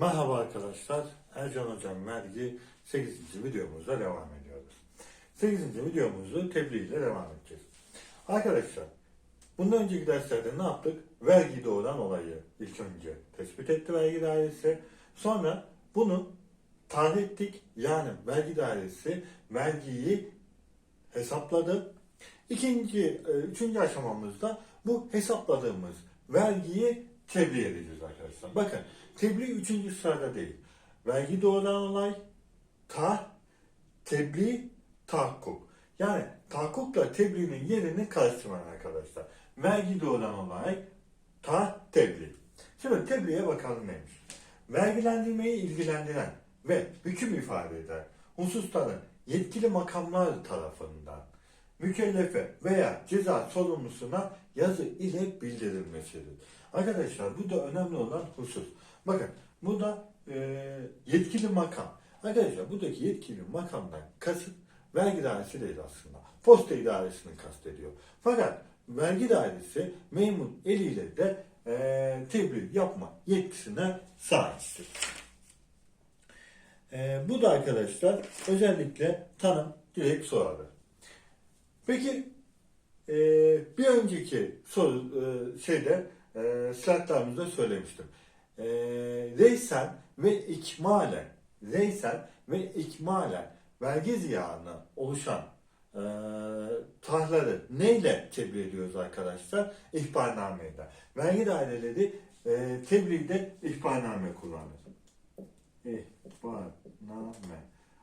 Merhaba arkadaşlar, Ercan Hocam Vergi 8. videomuzda devam ediyoruz. 8. videomuzu tebliğ ile devam edeceğiz. Arkadaşlar, bundan önceki derslerde ne yaptık? Vergi doğuran olayı ilk önce tespit etti vergi dairesi. Sonra bunu tarih ettik. Yani vergi dairesi vergiyi hesapladı. İkinci, e, üçüncü aşamamızda bu hesapladığımız vergiyi tebliğ edeceğiz arkadaşlar. Bakın tebliğ üçüncü sırada değil. Vergi doğuran olay, ta, tebliğ, tahakkuk. Yani tahakkukla tebliğin yerini karıştırmayın arkadaşlar. Vergi doğuran olay, ta, tebliğ. Şimdi tebliğe bakalım neymiş. Vergilendirmeyi ilgilendiren ve hüküm ifade eden hususların yetkili makamlar tarafından mükellefe veya ceza sorumlusuna yazı ile bildirilmesidir. Arkadaşlar bu da önemli olan husus. Bakın bu da e, yetkili makam. Arkadaşlar buradaki yetkili makamdan kasıt vergi dairesi değil aslında. Posta idaresini kastediyor. Fakat vergi dairesi memur eliyle de e, tebliğ yapma yetkisine sahiptir. E, bu da arkadaşlar özellikle tanım direkt sorarı. Peki e, bir önceki soru e, şeyde e, slaytlarımızda söylemiştim. Reysen ve ikmalen reysen ve ikmalen vergi ziyanı oluşan e, tahları neyle tebliğ ediyoruz arkadaşlar? İhbarnameyle. Vergi daireleri e, tebliğde ihbarname kullanır. İhbarname.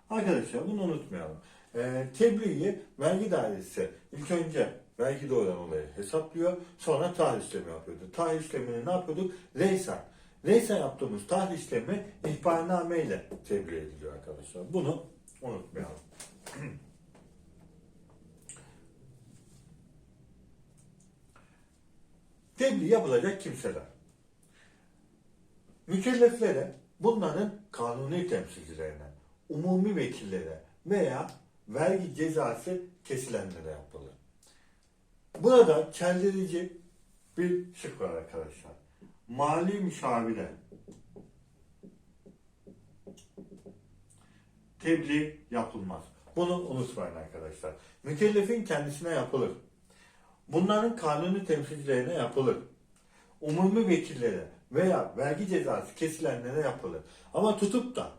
Arkadaşlar bunu unutmayalım. E, tebliği vergi dairesi ilk önce vergi doğuran olayı hesaplıyor. Sonra tarih işlemi yapıyordu. Tarih işlemini ne yapıyorduk? Reysen. Reysen yaptığımız tarih işlemi ihbarname ile tebliğ ediliyor arkadaşlar. Bunu unutmayalım. Tebliğ yapılacak kimseler. Mükelleflere, bunların kanuni temsilcilerine, umumi vekillere veya vergi cezası kesilenlere yapılır. Burada kendirici bir şık var arkadaşlar. Mali müşavire tebliğ yapılmaz. Bunu unutmayın arkadaşlar. Mükellefin kendisine yapılır. Bunların kanuni temsilcilerine yapılır. Umumi vekillere veya vergi cezası kesilenlere yapılır. Ama tutup da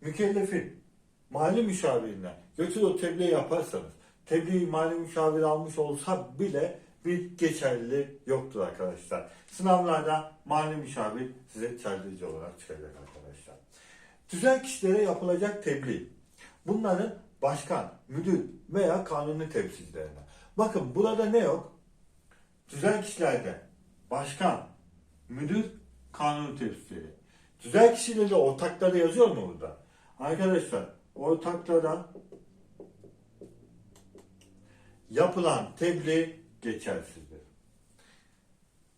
mükellefin mali müşavirine götür o tebliğ yaparsanız tebliğ mali müşavir almış olsa bile bir geçerliliği yoktur arkadaşlar. Sınavlarda mali müşavir size çeldirici olarak çıkacak arkadaşlar. Tüzel kişilere yapılacak tebliğ. Bunların başkan, müdür veya kanuni temsilcilerine. Bakın burada ne yok? Tüzel kişilerde başkan, müdür, kanuni temsilcileri. Tüzel kişileri ortakları yazıyor mu burada? Arkadaşlar ortaklara yapılan tebliğ geçersizdir.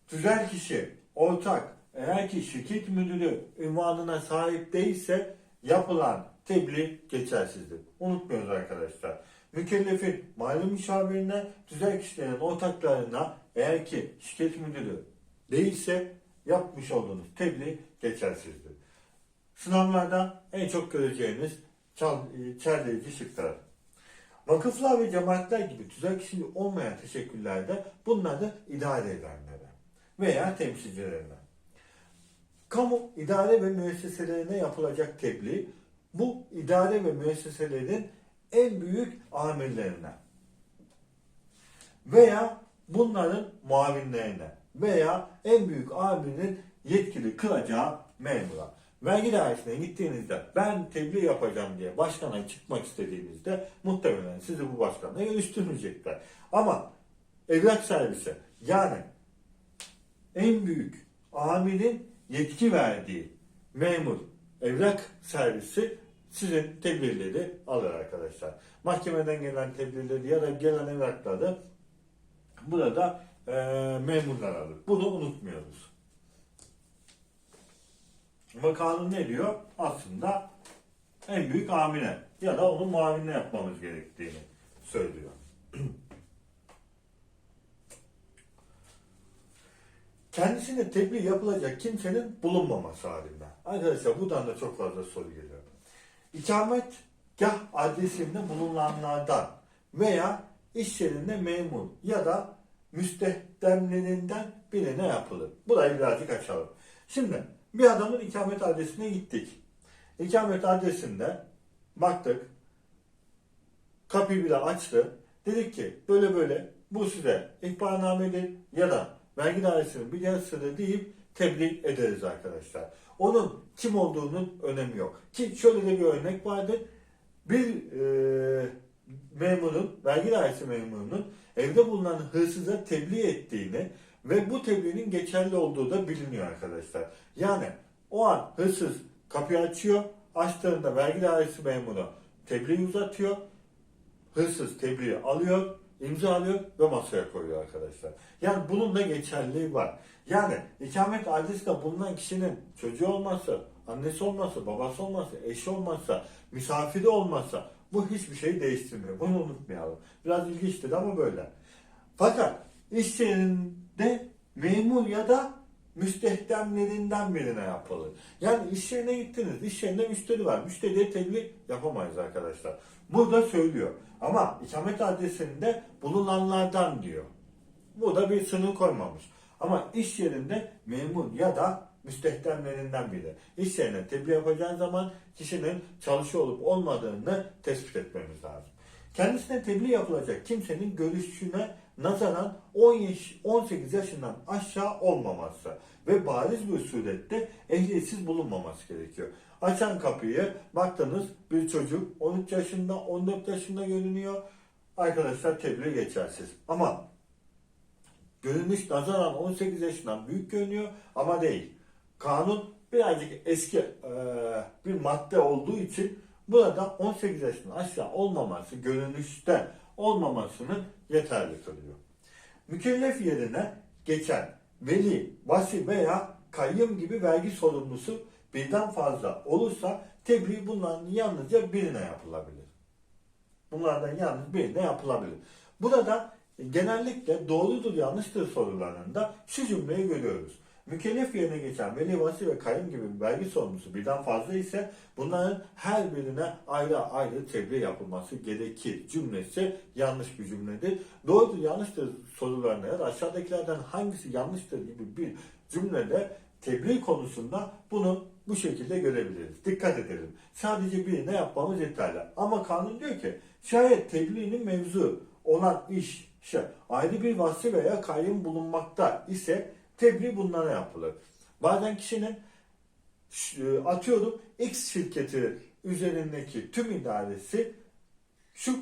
Tüzel kişi, ortak, eğer ki şirket müdürü ünvanına sahip değilse yapılan tebliğ geçersizdir. Unutmuyoruz arkadaşlar. Mükellefin mali müşavirine, tüzel kişilerin ortaklarına eğer ki şirket müdürü değilse yapmış olduğunuz tebliğ geçersizdir. Sınavlarda en çok göreceğiniz çal, çerleyici şıklar. Vakıflar ve cemaatler gibi tüzel kişiliği olmayan teşekkürlerde bunları idare edenlere veya temsilcilerine. Kamu idare ve müesseselerine yapılacak tebliğ bu idare ve müesseselerin en büyük amirlerine veya bunların muavinlerine veya en büyük amirinin yetkili kılacağı memura. Vergi dairesine gittiğinizde ben tebliğ yapacağım diye başkana çıkmak istediğinizde muhtemelen sizi bu başkanla görüştürmeyecekler. Ama evrak servisi yani en büyük amirin yetki verdiği memur evrak servisi sizin tebliğleri alır arkadaşlar. Mahkemeden gelen tebliğleri ya da gelen evrakları burada e, memurlar alır. Bunu unutmuyoruz. Ama kanun ne diyor? Aslında en büyük amine ya da onun muavinine yapmamız gerektiğini söylüyor. kendisine tebliğ yapılacak kimsenin bulunmaması halinde. Arkadaşlar buradan da çok fazla soru geliyor. İkametgah adresinde bulunanlardan veya iş yerinde memur ya da müstehdemlerinden birine yapılır. Burayı birazcık açalım. Şimdi bir adamın ikamet adresine gittik. İkamet adresinde baktık. Kapıyı bile açtı. Dedik ki böyle böyle bu size ihbarnamedir ya da vergi dairesinin bir yazısıdır deyip tebliğ ederiz arkadaşlar. Onun kim olduğunun önemi yok. Ki şöyle de bir örnek vardır. Bir e, memurun, vergi dairesi memurunun evde bulunan hırsıza tebliğ ettiğini ve bu tebliğinin geçerli olduğu da biliniyor arkadaşlar. Yani o an hırsız kapıyı açıyor, açtığında vergi dairesi memuru tebliği uzatıyor, hırsız tebliği alıyor, imza alıyor ve masaya koyuyor arkadaşlar. Yani bunun da geçerliliği var. Yani ikamet adresinde bulunan kişinin çocuğu olmazsa, annesi olmazsa, babası olmazsa, eşi olmazsa, misafiri olmazsa bu hiçbir şeyi değiştirmiyor. Bunu unutmayalım. Biraz ilginçtir ama böyle. Fakat iş yerinde memur ya da müstehdemlerinden birine yapılır. Yani iş yerine gittiniz. İş yerinde müşteri var. Müşteriye tebliğ yapamayız arkadaşlar. Burada söylüyor. Ama ikamet adresinde bulunanlardan diyor. Bu da bir sınır koymamış. Ama iş yerinde memur ya da müstehdemlerinden biri. İş yerine tebliğ yapacağın zaman kişinin çalışıyor olup olmadığını tespit etmemiz lazım. Kendisine tebliğ yapılacak kimsenin görüşüne nazaran 10 yaş, 18 yaşından aşağı olmaması ve bariz bir surette ehliyetsiz bulunmaması gerekiyor. Açan kapıyı baktınız bir çocuk 13 yaşında 14 yaşında görünüyor. Arkadaşlar tebliğ geçersiz. Ama görünüş nazaran 18 yaşından büyük görünüyor ama değil. Kanun birazcık eski e, bir madde olduğu için burada 18 yaşından aşağı olmaması, görünüşte olmamasını yeterli kılıyor. Mükellef yerine geçen veli, vasi veya kayyım gibi vergi sorumlusu birden fazla olursa tebliğ bunların yalnızca birine yapılabilir. Bunlardan yalnız birine yapılabilir. Burada genellikle doğrudur yanlıştır sorularında şu cümleyi görüyoruz. Mükellef yerine geçen veli, vasi ve kayyum gibi vergi sorumlusu birden fazla ise bunların her birine ayrı ayrı tebliğ yapılması gerekir cümlesi yanlış bir cümledir. Doğrudur yanlıştır sorularına ya da aşağıdakilerden hangisi yanlıştır gibi bir cümlede tebliğ konusunda bunu bu şekilde görebiliriz. Dikkat edelim. Sadece birine yapmamız yeterli. Ama kanun diyor ki şayet tebliğinin mevzu olan iş şey, ayrı bir vasfi veya kayyum bulunmakta ise tebliğ bunlara yapılır. Bazen kişinin ş- atıyorum X şirketi üzerindeki tüm idaresi şu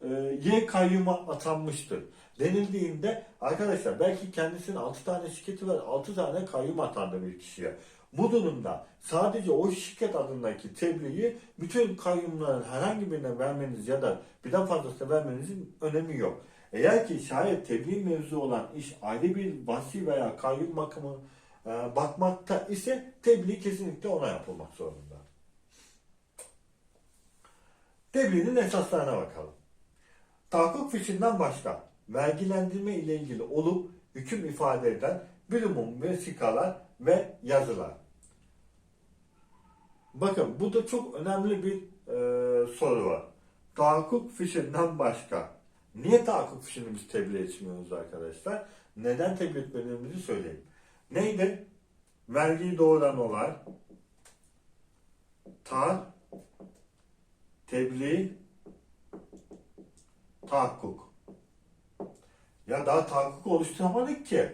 e, Y kayyuma atanmıştır denildiğinde arkadaşlar belki kendisinin 6 tane şirketi var 6 tane kayyum atandı bir kişiye. Bu durumda sadece o şirket adındaki tebliği bütün kayyumların herhangi birine vermeniz ya da birden fazlasına vermenizin önemi yok. Eğer ki şayet tebliğ mevzu olan iş ayrı bir vasi veya kayyum bakımı e, bakmakta ise tebliğ kesinlikle ona yapılmak zorunda. Tebliğin esaslarına bakalım. Tahakkuk fişinden başka vergilendirme ile ilgili olup hüküm ifade eden bir umum vesikalar ve yazılar. Bakın bu da çok önemli bir e, soru var. Tahakkuk fişinden başka. Niye tahakkuk fişini biz tebliğ etmiyoruz arkadaşlar? Neden tebliğ etmediğimizi söyleyeyim. Neydi? Vergiyi doğuran olay. Tar, tebliğ, tahakkuk. Ya daha tahakkuk oluşturamadık ki.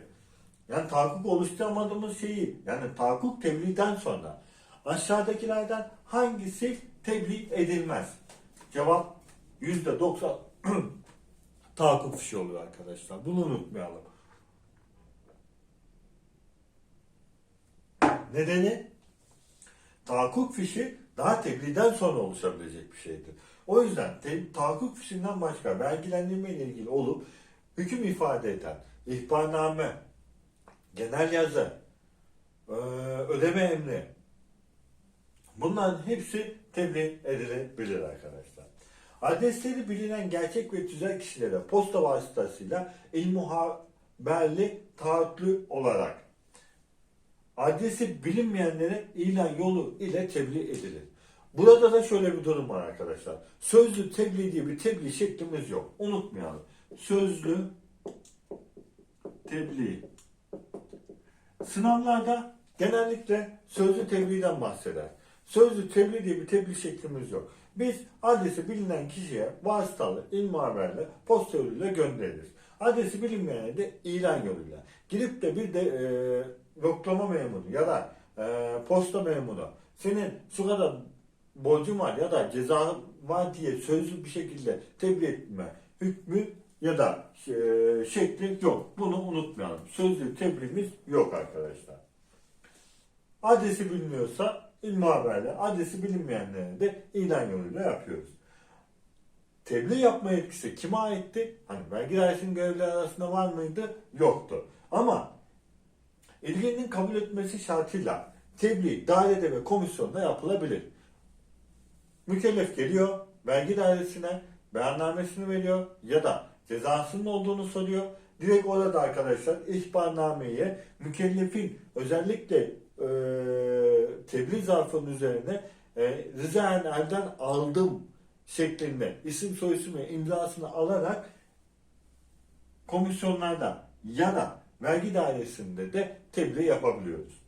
Yani tahakkuk oluşturamadığımız şeyi, yani tahakkuk tebliğden sonra aşağıdakilerden hangisi tebliğ edilmez? Cevap yüzde doksan tahakkuk fişi oluyor arkadaşlar. Bunu unutmayalım. Nedeni tahakkuk fişi daha tebliğden sonra oluşabilecek bir şeydir. O yüzden te- tahakkuk fişinden başka vergilendirme ile ilgili olup hüküm ifade eden ihbarname, genel yazı, eee, ödeme emri bunların hepsi tebliğ edilebilir arkadaşlar. Adresleri bilinen gerçek ve tüzel kişilere posta vasıtasıyla il belli taahhütlü olarak adresi bilinmeyenlere ilan yolu ile tebliğ edilir. Burada da şöyle bir durum var arkadaşlar. Sözlü tebliğ diye bir tebliğ şeklimiz yok. Unutmayalım. Sözlü tebliğ. Sınavlarda genellikle sözlü tebliğden bahseder. Sözlü tebliğ diye bir tebliğ şeklimiz yok. Biz adresi bilinen kişiye vasıtalı, ilmi haberle, posta yoluyla göndeririz. Adresi bilinmeyene de ilan yoluyla. Girip de bir de e, yoklama memuru ya da e, posta memuru senin şu kadar borcun var ya da ceza var diye sözlü bir şekilde tebliğ etme hükmü ya da e, şekli yok. Bunu unutmayalım. Sözlü tebliğimiz yok arkadaşlar. Adresi bilmiyorsa ilmi haberle, adresi bilinmeyenlere de ilan yoluyla yapıyoruz. Tebliğ yapma yetkisi kime aitti? Hani vergi dairesinin görevlileri arasında var mıydı? Yoktu. Ama ilginin kabul etmesi şartıyla tebliğ dairede ve komisyonda yapılabilir. Mükellef geliyor, vergi dairesine beyannamesini veriyor ya da cezasının olduğunu soruyor. Direkt orada arkadaşlar ihbarnameyi mükellefin özellikle e, tebliğ zarfının üzerine e, ricaen elden aldım şeklinde isim soyisim ve imzasını alarak komisyonlardan ya da vergi dairesinde de tebliğ yapabiliyoruz.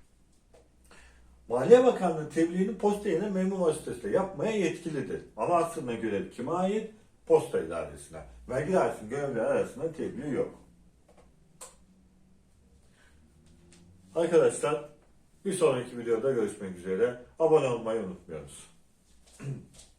Maliye Bakanlığı tebliğini posta yerine memur vasıtasıyla yapmaya yetkilidir. Ama aslında görev kime ait? Posta idaresine. Vergi dairesinin görevlileri arasında tebliğ yok. Arkadaşlar bir sonraki videoda görüşmek üzere. Abone olmayı unutmuyoruz.